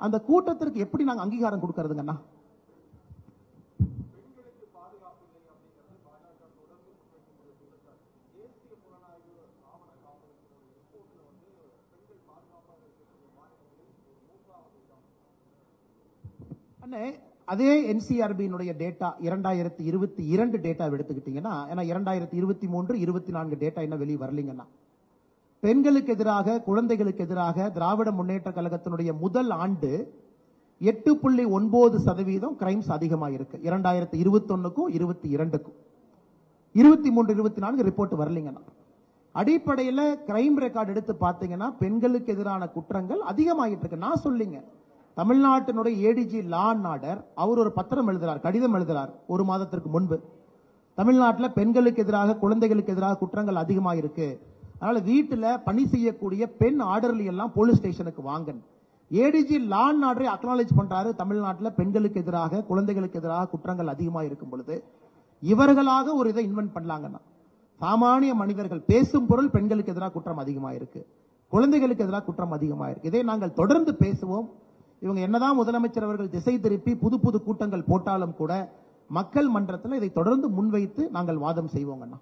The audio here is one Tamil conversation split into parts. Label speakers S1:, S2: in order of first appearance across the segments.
S1: அந்த கூட்டத்திற்கு எப்படி நாங்க அங்கீகாரம் கொடுக்கறதுங்கண்ணா? அண்ணே அதே என்சிஆர்பியினுடைய டேட்டா இரண்டாயிரத்தி இருபத்தி இரண்டு டேட்டா எடுத்துக்கிட்டீங்கன்னா ஏன்னா இரண்டாயிரத்தி இருபத்தி மூன்று இருபத்தி நான்கு டேட்டா என்ன வெளியே வரலீங்கன்னா பெண்களுக்கு எதிராக குழந்தைகளுக்கு எதிராக திராவிட முன்னேற்ற கழகத்தினுடைய முதல் ஆண்டு எட்டு புள்ளி ஒன்பது சதவீதம் கிரைம்ஸ் அதிகமாக இருக்கு இரண்டாயிரத்தி இருபத்தொன்னுக்கும் இருபத்தி இரண்டுக்கும். இருபத்தி மூன்று இருபத்தி நான்கு ரிப்போர்ட் வரலீங்கண்ணா அடிப்படையில் கிரைம் ரெக்கார்டு எடுத்து பார்த்தீங்கன்னா பெண்களுக்கு எதிரான குற்றங்கள் அதிகமாகிட்டு இருக்கு நான் சொல்லிங்க தமிழ்நாட்டினுடைய ஏடிஜி லா அண்ட் ஆர்டர் அவர் ஒரு பத்திரம் எழுதுறார் கடிதம் எழுதுறார் ஒரு மாதத்திற்கு முன்பு. தமிழ்நாட்டில் பெண்களுக்கு எதிராக குழந்தைகளுக்கு எதிராக குற்றங்கள் அதிகமாக இருக்குது அதனால் வீட்டில் பணி செய்யக்கூடிய பெண் ஆர்டர்லி எல்லாம் போலீஸ் ஸ்டேஷனுக்கு வாங்கன் ஏடிஜி லா அண்ட் ஆர்டரை அக்னாலேஜ் பண்ணுறாரு தமிழ்நாட்டில் பெண்களுக்கு எதிராக குழந்தைகளுக்கு எதிராக குற்றங்கள் அதிகமாக இருக்கும் பொழுது. இவர்களாக ஒரு இதை இன்வென்ட் பண்ணலாங்கன்னா சாமானிய மனிதர்கள் பேசும் பொருள் பெண்களுக்கு எதிராக குற்றம் அதிகமாக இருக்கு. குழந்தைகளுக்கு எதிராக குற்றம் அதிகமாக இருக்கு. இதை நாங்கள் தொடர்ந்து பேசுவோம். இவங்க என்னதான் முதலமைச்சர் அவர்கள் திசை திருப்பி புது புது கூட்டங்கள் போட்டாலும் கூட மக்கள் மன்றத்தில் இதை தொடர்ந்து முன்வைத்து நாங்கள் வாதம் செய்வோங்கண்ணா.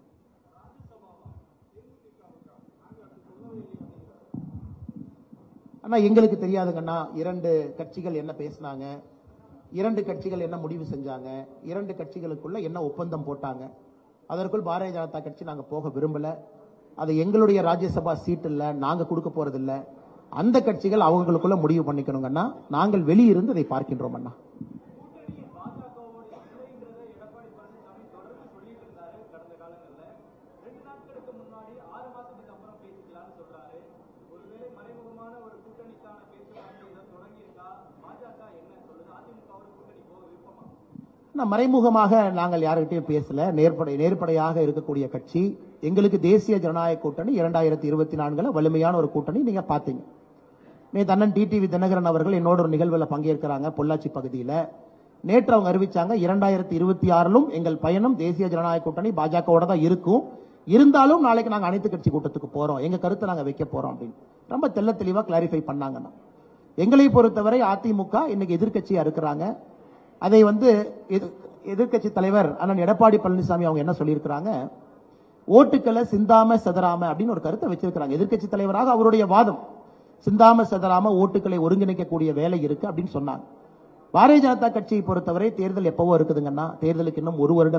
S1: ஆனால் எங்களுக்கு தெரியாதுங்கண்ணா இரண்டு கட்சிகள் என்ன பேசினாங்க இரண்டு கட்சிகள் என்ன முடிவு செஞ்சாங்க இரண்டு கட்சிகளுக்குள்ள என்ன ஒப்பந்தம் போட்டாங்க. அதற்குள் பாரதிய ஜனதா கட்சி நாங்கள் போக விரும்பல. அது எங்களுடைய ராஜ்யசபா சீட் இல்லை நாங்கள் கொடுக்க போகிறதில்ல அந்த கட்சிகள் அவங்களுக்குள்ள முடிவு பண்ணிக்கணுங்கண்ணா. நாங்கள் வெளியிருந்து இதை பார்க்கின்றோம் அண்ணா ஆனால் மறைமுகமாக நாங்கள் யார்கிட்டையும் பேசல. நேர்படை நேர்படையாக இருக்கக்கூடிய கட்சி எங்களுக்கு தேசிய ஜனநாயக கூட்டணி இரண்டாயிரத்தி இருபத்தி நான்கில் வலிமையான ஒரு கூட்டணி நீங்கள் பார்த்தீங்க. நேற்று அண்ணன் டிடிவி தினகரன் அவர்கள் என்னோட ஒரு நிகழ்வில் பங்கேற்கிறாங்க பொள்ளாச்சி பகுதியில். நேற்று அவங்க அறிவிச்சாங்க இரண்டாயிரத்தி இருபத்தி ஆறிலும் எங்கள் பயணம் தேசிய ஜனநாயக கூட்டணி பாஜகவோட தான் இருக்கும். இருந்தாலும் நாளைக்கு நாங்கள் அனைத்து கட்சி கூட்டத்துக்கு போகிறோம் எங்கள் கருத்தை நாங்கள் வைக்க போகிறோம் அப்படின்னு. ரொம்ப தெல்ல தெளிவாக கிளாரிஃபை பண்ணாங்கண்ணா எங்களை பொறுத்தவரை அதிமுக இன்னைக்கு எதிர்கட்சியாக இருக்கிறாங்க. அதை வந்து எதிர்- எதிர்க்கட்சி தலைவர் அண்ணன் எடப்பாடி பழனிசாமி அவங்க என்ன சொல்லியிருக்கிறாங்க? ஓட்டுக்களை சிந்தாம செதறாம அப்படின்னு ஒரு கருத்தை வச்சிருக்கிறாங்க. எதிர்க்கட்சி தலைவராக அவருடைய வாதம் சிந்தாம செதறாம ஓட்டுக்களை ஒருங்கிணைக்கக்கூடிய வேலை இருக்கு அப்படின்னு சொன்னாங்க. பாரதிய ஜனதா கட்சியை பொறுத்தவரை தேர்தல் எப்பவோ இருக்குதுங்கன்னா தேர்தலுக்கு இன்னும் ஒரு வருடம்